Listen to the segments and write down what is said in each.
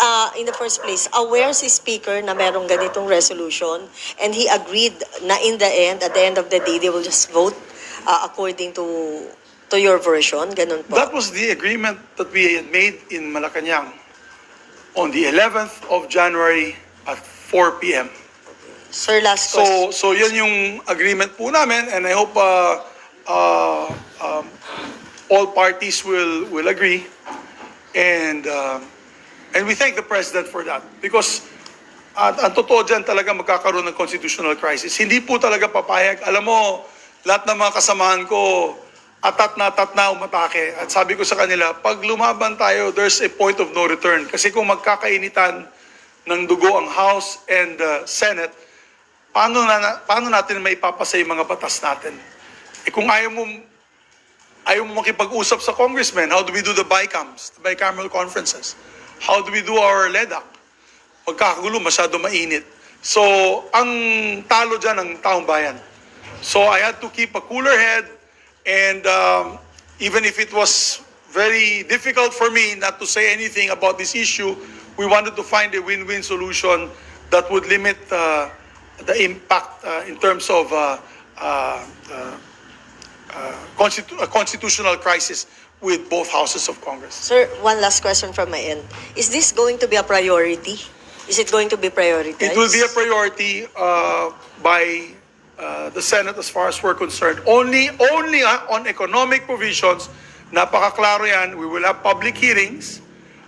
uh, in the first place, aware si Speaker na merong ganitong resolution and he agreed na in the end, at the end of the day, they will just vote uh, according to to your version. Ganun po. That was the agreement that we had made in Malacanang on the 11th of January at 4 p.m. Sir, last question. So, so yun yung agreement po namin and I hope uh, uh, um, all parties will, will agree. And, uh, and we thank the President for that. Because at ang totoo dyan talaga magkakaroon ng constitutional crisis. Hindi po talaga papayag. Alam mo, lahat ng mga kasamahan ko, atat na atat na umatake. At sabi ko sa kanila, pag lumaban tayo, there's a point of no return. Kasi kung magkakainitan ng dugo ang House and uh, Senate, paano, na, paano natin may ipapasa yung mga batas natin? Eh kung ayaw mo, ayaw mo makipag-usap sa congressman, how do we do the BICAMs, the bicameral conferences? How do we do our LEDAC? Pagkakagulo, masyado mainit. So, ang talo dyan ang taong bayan. So, I had to keep a cooler head and um, even if it was very difficult for me not to say anything about this issue, we wanted to find a win-win solution that would limit uh, the impact uh, in terms of uh, uh, uh, uh, constitu- a constitutional crisis with both houses of Congress. Sir, one last question from my end. Is this going to be a priority? Is it going to be prioritized? It will be a priority uh, by uh, the Senate as far as we're concerned. Only, only uh, on economic provisions, napakaklaro yan, we will have public hearings.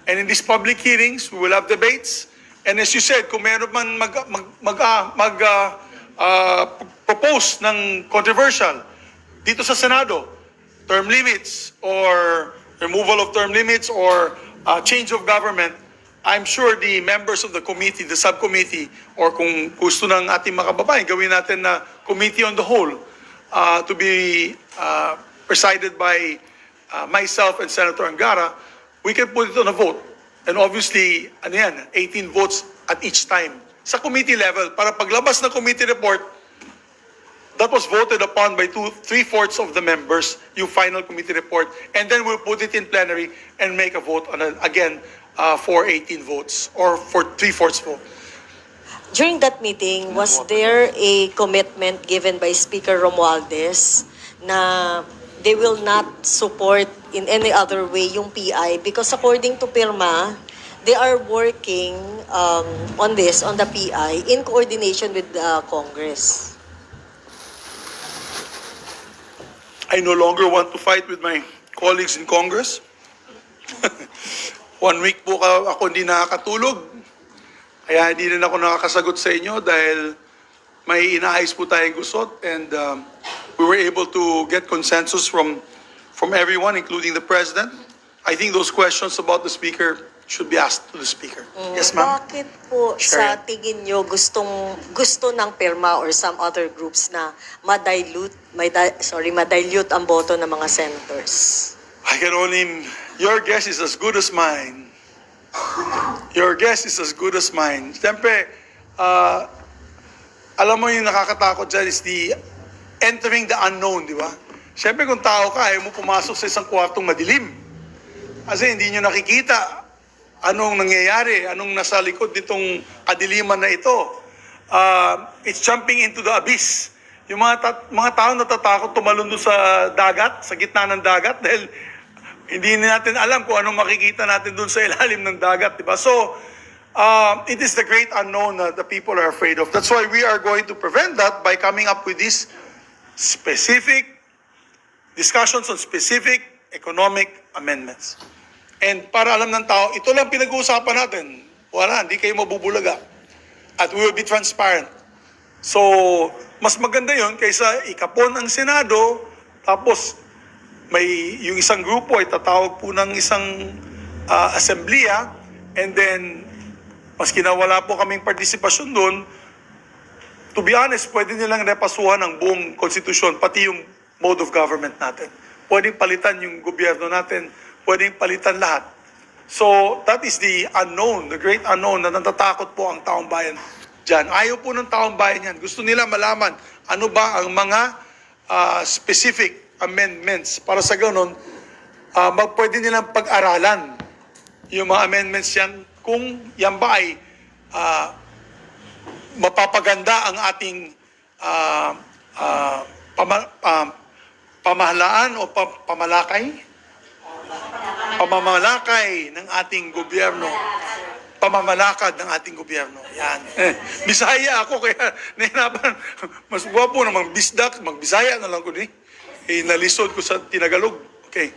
And in these public hearings, we will have debates. And as you said, kung meron man mag, mag, mag, ah, mag ah, ah, propose ng controversial dito sa Senado, term limits or removal of term limits or uh, change of government, I'm sure the members of the committee, the subcommittee, or kung gusto ng ating mga kababayan, gawin natin na committee on the whole uh, to be uh, presided by uh, myself and Senator Angara, we can put it on a vote. And obviously, ano yan, 18 votes at each time. Sa committee level, para paglabas ng committee report, that was voted upon by two, three-fourths of the members, yung final committee report, and then we'll put it in plenary and make a vote on, a, again, uh, for 18 votes, or for three-fourths vote. During that meeting, was there a commitment given by Speaker Romualdez na they will not support in any other way yung PI? Because according to Pirma, they are working um, on this, on the PI, in coordination with the Congress. I no longer want to fight with my colleagues in Congress. One week po ako hindi nakakatulog. Kaya hindi rin ako nakakasagot sa inyo dahil may inaayos po tayong gusot and um, we were able to get consensus from from everyone, including the President. I think those questions about the Speaker should be asked to the Speaker. Yes, ma'am? Bakit po Sure. sa tingin nyo gustong gusto ng Pirma or some other groups na ma-dilute, may di- sorry, ma-dilute ang boto ng mga senators? I can only, your guess is as good as mine. Your guess is as good as mine. Siyempre, uh, alam mo yung nakakatakot dyan is the entering the unknown, di ba? Siyempre kung tao ka, ayaw mo pumasok sa isang kwartong madilim. Kasi hindi nyo nakikita anong nangyayari, anong nasa likod nitong kadiliman na ito. Uh, it's jumping into the abyss. Yung mga, ta- mga tao natatakot tumalon doon sa dagat, sa gitna ng dagat, dahil hindi natin alam kung anong makikita natin doon sa ilalim ng dagat, di ba? So, uh, it is the great unknown that the people are afraid of. That's why we are going to prevent that by coming up with these specific discussions on specific economic amendments. And para alam ng tao, ito lang pinag-uusapan natin. Wala, hindi kayo mabubulaga. At we will be transparent. So, mas maganda yon kaysa ikapon ang Senado, tapos may yung isang grupo ay tatawag po ng isang ah, assemblea, and then, maski na wala po kaming partisipasyon doon, to be honest, pwede nilang repasuhan ang buong konstitusyon, pati yung mode of government natin. Pwedeng palitan yung gobyerno natin, pwedeng palitan lahat. So, that is the unknown, the great unknown na natatakot po ang taong bayan dyan. Ayaw po ng taong bayan yan. Gusto nila malaman ano ba ang mga ah, specific amendments para sa ganun, uh, pwede nilang pag-aralan yung mga amendments yan kung yan ba ay ah, mapapaganda ang ating ah, ah, pama- ah, pamahalaan o pa- pamalakay? Pamamalakay ng ating gobyerno. Pamamalakad ng ating gobyerno. Yan. Eh, Bisaya ako kaya nahirapan. Mas gwapo namang bisdak, magbisaya na lang ko ni. Eh, nalisod ko sa Tinagalog. Okay.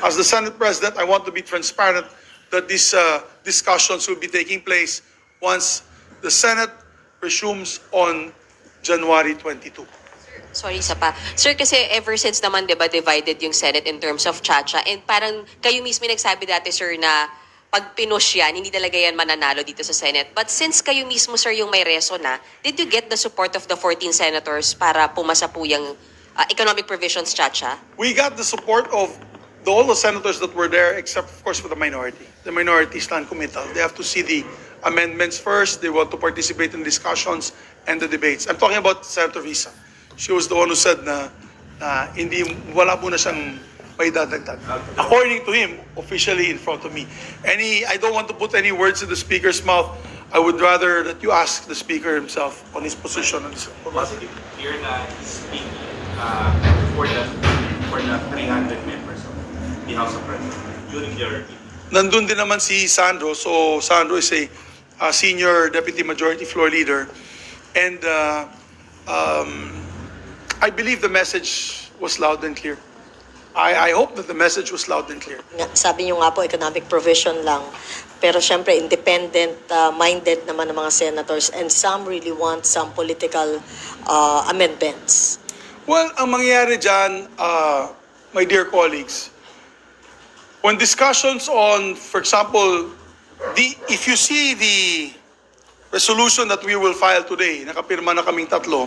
As the Senate President, I want to be transparent that these uh, discussions will be taking place once the Senate resumes on January 22. Sorry, isa pa. Sir, kasi ever since naman, di ba, divided yung Senate in terms of chacha. And parang kayo mismo nagsabi dati, sir, na pag pinush yan, hindi talaga yan mananalo dito sa Senate. But since kayo mismo, sir, yung may reso na, did you get the support of the 14 senators para pumasa po yung uh, economic provisions chacha? We got the support of the, all the senators that were there, except of course for the minority. The minority is non-committal. They have to see the amendments first. They want to participate in discussions and the debates. I'm talking about Senator Visa. She was the one who said na, na hindi, wala muna siyang may dadagdag. According to him, officially in front of me. Any, I don't want to put any words in the speaker's mouth. I would rather that you ask the speaker himself on his position on this. Was it clear na he's speaking uh, for the for the 300 members of the House of Representatives during their? Nandun din naman si Sandro. So Sandro is a uh, senior deputy majority floor leader. And uh, um, I believe the message was loud and clear. I, I hope that the message was loud and clear. Sabi niyo nga po, economic provision lang. Pero syempre, independent-minded naman ng mga senators and some really want some political uh, amendments. Well, ang mangyayari dyan, uh, my dear colleagues, when discussions on, for example, the, if you see the resolution that we will file today, nakapirma na kaming tatlo,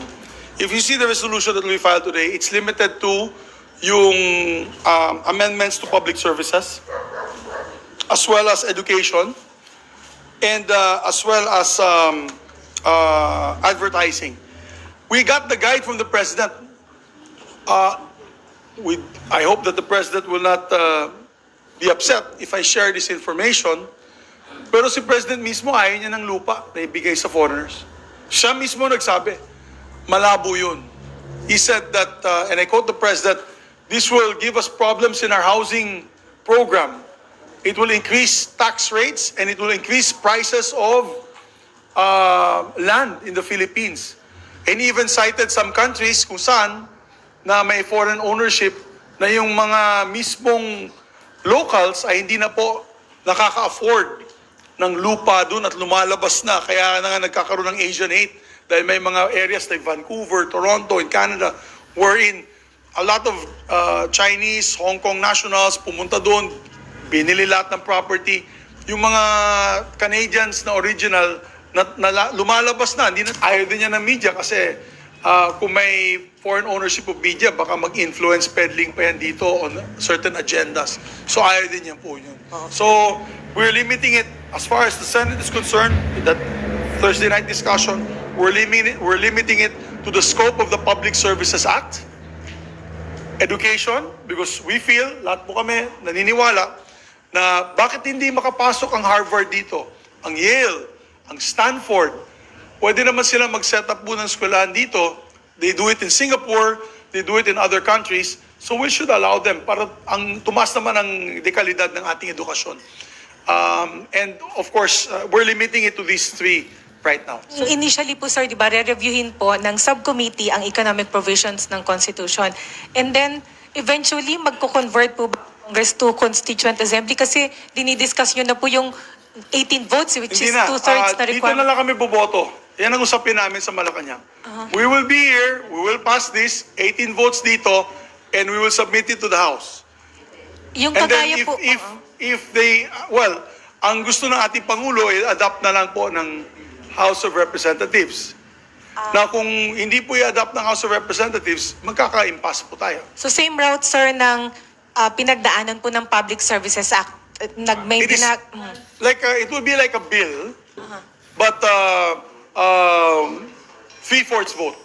if you see the resolution that we file today, it's limited to yung um, amendments to public services, as well as education, and uh, as well as um, uh, advertising. We got the guide from the president. Uh, we, I hope that the president will not uh, be upset if I share this information. Pero si president mismo ayaw niya ng lupa na ibigay sa foreigners. Siya mismo nagsabi, malabo yun. He said that, uh, and I quote the president, this will give us problems in our housing program. It will increase tax rates and it will increase prices of uh, land in the Philippines. And even cited some countries kung saan na may foreign ownership na yung mga mismong locals ay hindi na po nakaka-afford ng lupa doon at lumalabas na. Kaya na nga nagkakaroon ng Asian hate dahil may mga areas like Vancouver, Toronto, in Canada wherein a lot of uh, Chinese, Hong Kong nationals pumunta doon, binili lahat ng property. Yung mga Canadians na original na, na lumalabas na, hindi na ayaw din niya ng media kasi uh, kung may foreign ownership of media, baka mag-influence peddling pa yan dito on certain agendas. So ayaw din niya po yun. So we're limiting it as far as the Senate is concerned, that Thursday night discussion, we're limiting, we're limiting it to the scope of the Public Services Act, education, because we feel, lahat po kami naniniwala, na bakit hindi makapasok ang Harvard dito, ang Yale, ang Stanford. Pwede naman sila mag-set up po ng eskwelahan dito. They do it in Singapore, they do it in other countries. So we should allow them para ang tumas naman ang dekalidad ng ating edukasyon. Um, and of course, uh, we're limiting it to these three right now. So initially po sir, di ba, re-reviewin po ng subcommittee ang economic provisions ng Constitution. And then eventually magko-convert po ba Congress to Constituent Assembly kasi dinidiscuss nyo na po yung 18 votes which Hindi is na. two-thirds Ah, na dito na requirement. lang kami boboto. Yan ang usapin namin sa Malacanang. We will be here, we will pass this, 18 votes dito, and we will submit it to the House. Yung And then kagaya if, po, if, oo. if they, well, ang gusto ng ating Pangulo, ay adapt na lang po ng House of Representatives. Ah. na kung hindi po i-adapt ng House of Representatives, magkaka-impasse po tayo. So same route sir ng ah, pinagdaanan po ng Public Services Act. Eh, Nag-may It is mm. like a, it will be like a bill, but uh, um, three-fourths vote.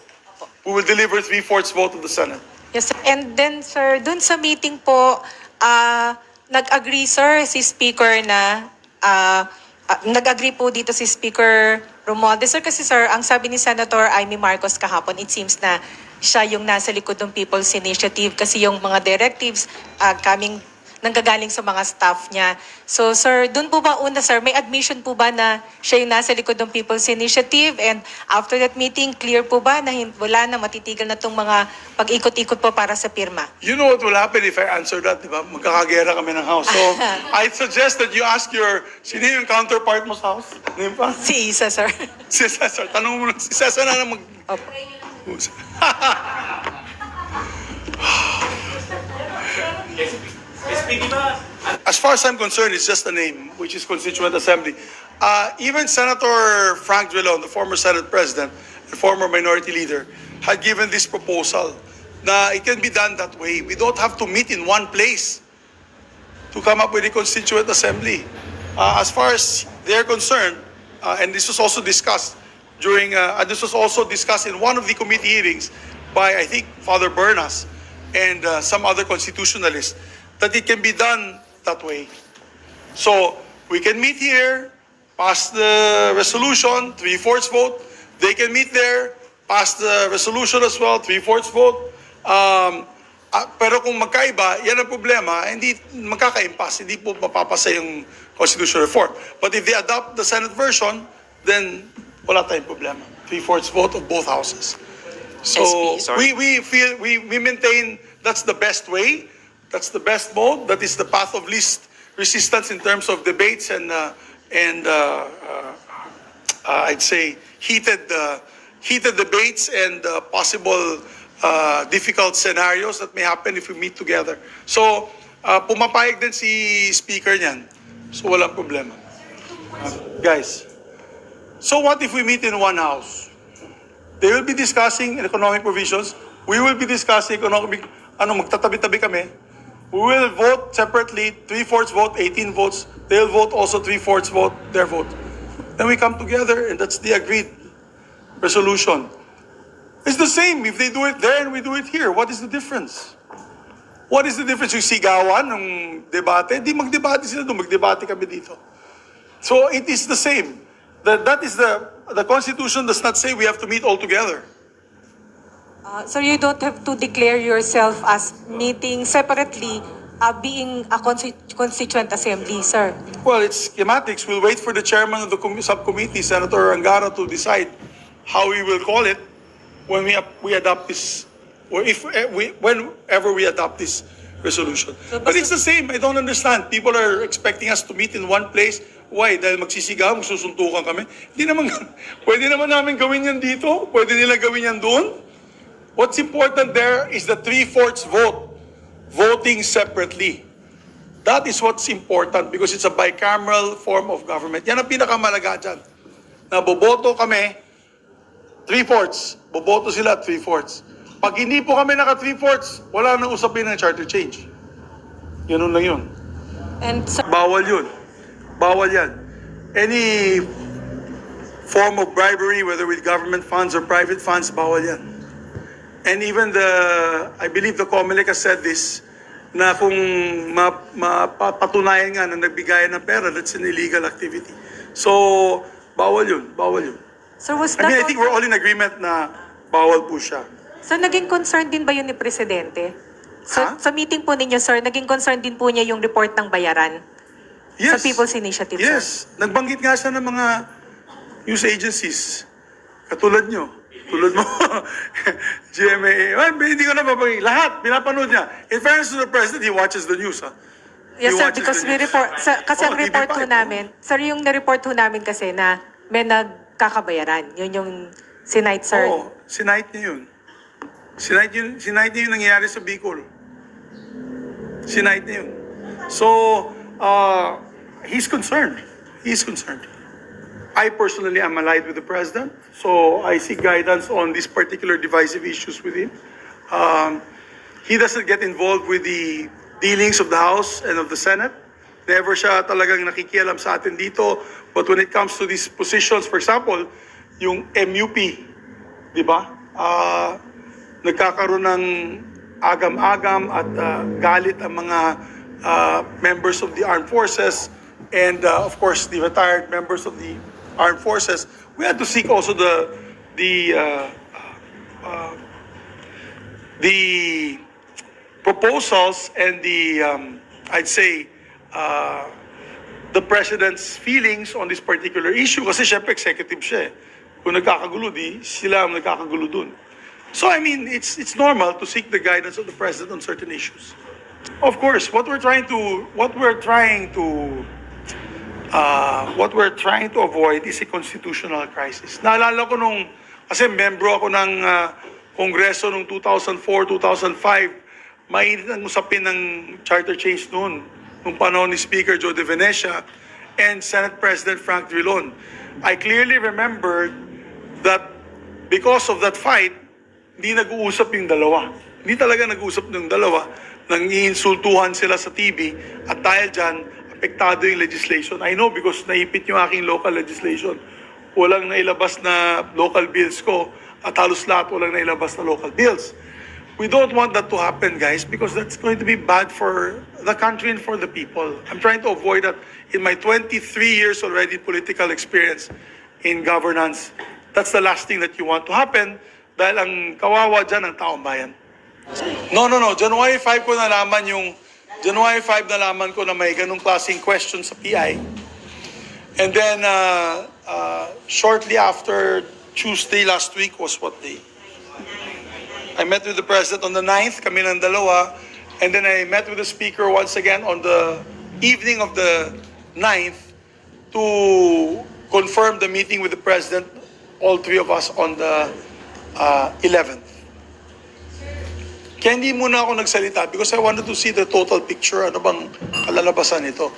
We will deliver three-fourths vote of the Senate. Yes, sir. And then, sir, dun sa meeting po, ah, nag-agree, sir, si Speaker na, ah, ah, nag-agree po dito si Speaker Romualdez. Sir, kasi sir, ang sabi ni Senator Amy Marcos kahapon, it seems na siya yung nasa likod ng People's Initiative kasi yung mga directives ah, coming nanggagaling sa mga staff niya. So, sir, dun po ba una, sir, may admission po ba na siya yung nasa likod ng People's Initiative? And after that meeting, clear po ba na wala na matitigil na itong mga pag-ikot-ikot po para sa pirma? You know what will happen if I answer that, di ba? Magkakagera kami ng house. So, I suggest that you ask your, sino yung counterpart mo sa house? Ano yun pa? Si Isa, sir. Si Cesar. Tanong mo si Cesar na lang mag... Opo. As far as I'm concerned, it's just a name, which is Constituent Assembly. Uh, even Senator Frank Drilon, the former Senate President and former Minority Leader, had given this proposal na it can be done that way. We don't have to meet in one place to come up with a Constituent Assembly. Uh, as far as they're concerned, uh, and this was also discussed during, uh, this was also discussed in one of the committee hearings by, I think, Father Bernas and uh, some other constitutionalists, that it can be done that way. So we can meet here, pass the resolution, three-fourths vote. They can meet there, pass the resolution as well, three-fourths vote. Um, ah, pero kung magkaiba, yan ang problema, hindi magkaka-impasse, hindi po mapapasa yung constitutional reform. But if they adopt the Senate version, then wala tayong problema. Three-fourths vote of both houses. So SP, we, we feel, we, we maintain that's the best way, that's the best mode, that is the path of least resistance in terms of debates and, uh, and uh, uh, uh, I'd say heated, uh, heated debates and uh, possible uh, difficult scenarios that may happen if we meet together. So, uh, pumapayag din si speaker niyan. So, walang problema. Uh, guys, so what if we meet in one house? They will be discussing economic provisions. We will be discussing economic, ano, magtatabi-tabi kami. We will vote separately, three-fourths vote, 18 votes. They'll vote also three-fourths vote, their vote. Then we come together and that's the agreed resolution. It's the same if they do it there and we do it here. What is the difference? What is the difference? Yung sigawan ng debate? Di magdebate sila doon, magdebate kami dito. So it is the same. That, that is the, the Constitution does not say we have to meet all together. Uh, sir, you don't have to declare yourself as meeting separately, uh, being a consti- constituent assembly, sir. Well, it's schematics. We'll wait for the chairman of the com- subcommittee, Senator Angara, to decide how we will call it when we, we adopt this, or if, eh, we, whenever we adopt this resolution. So, But it's the same. I don't understand. People are expecting us to meet in one place. Why? Dahil magsisigaw, magsusuntukan kami. Hindi naman, pwede naman namin gawin yan dito. Pwede nila gawin yan doon. What's important there is the three-fourths vote, voting separately. That is what's important because it's a bicameral form of government. Yan ang pinakamalaga dyan. Na boboto kami, three-fourths. Boboto sila, three-fourths. Pag hindi po kami naka three-fourths, wala nang usapin ng charter change. Ganun lang yun. And sir, Bawal yun. Bawal yan. Any form of bribery, whether with government funds or private funds, bawal yan. And even the, I believe the COMELEC has said this, na kung ma- mapatunayan nga na nagbigayan ng pera, that's an illegal activity. So, bawal yun. Bawal yun. sir, was I that... mean, I think we're all in agreement na bawal po siya. So, naging concern din ba yun ni Presidente? So, Ha? sa meeting po ninyo, sir, naging concern din po niya yung report ng bayaran? Sa People's Initiative, sir? Yes. Nagbanggit nga siya ng mga news agencies. Katulad nyo. Tulad mo. GMA. Well, hindi ko na mabangin. Lahat. Pinapanood niya. In fairness to the President, he watches the news. Ha? Yes, He sir, watches because the we news. report, sa, kasi Oh, ang report TV5, ho oh. namin, sir, yung na-report ho namin kasi na may nagkakabayaran. Yun yung sinight, sir. Oo. Sinight niya yun. Sinight, yun. sinight niya yung nangyayari sa Bicol. Sinight niya yun. So, uh, he's concerned. He's concerned. I personally am allied with the president, so I seek guidance on these particular divisive issues with him. Um, he doesn't get involved with the dealings of the House and of the Senate. Never siya talagang nakikialam sa atin dito. But when it comes to these positions, for example, yung MUP, di ba? Ah, nagkakaroon ng agam-agam at ah, galit ang mga uh, members of the armed forces and uh, of course the retired members of the armed forces. We had to seek also the the uh, uh, the proposals and the um, I'd say uh, the president's feelings on this particular issue kasi syempre executive siya eh. Kung nagkakagulo, di sila ang nagkakagulo dun. So I mean, it's it's normal to seek the guidance of the president on certain issues. Of course, what we're trying to what we're trying to uh, what we're trying to avoid is a constitutional crisis. Naalala ko nung kasi membro ako ng uh, Kongreso nung 2004, 2005, mainit ang usapin ng charter change noon nung panahon ni Speaker Joe De Venecia and Senate President Frank Drilon. I clearly remembered that because of that fight, hindi nag-uusap yung dalawa. Hindi talaga nag-uusap yung dalawa. Nang iinsultuhan sila sa TV at dahil dyan, apektado yung legislation. I know because naipit yung aking local legislation. Walang nailabas na local bills ko at halos lahat walang nailabas na local bills. We don't want that to happen, guys, because that's going to be bad for the country and for the people. I'm trying to avoid that in my 23 years already political experience in governance. That's the last thing that you want to happen dahil ang kawawa dyan ang taong bayan. No, no, no. January 5 ko nalaman yung January 5 nalaman ko na may ganung klaseng question sa PI. And then uh, uh, shortly after Tuesday last week was what day? I met with the president on the 9th, kami ng dalawa. And then I met with the speaker once again on the evening of the 9th to confirm the meeting with the president, all three of us on the uh, 11th. Kaya hindi muna ako nagsalita because I wanted to see the total picture, ano bang kalalabasan nito.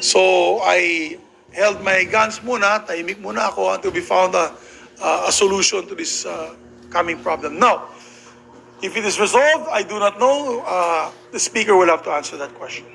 So I held my guns muna, tahimik muna ako until we found a, uh, a solution to this uh, coming problem. Now, if it is resolved, I do not know. Uh, the speaker will have to answer that question.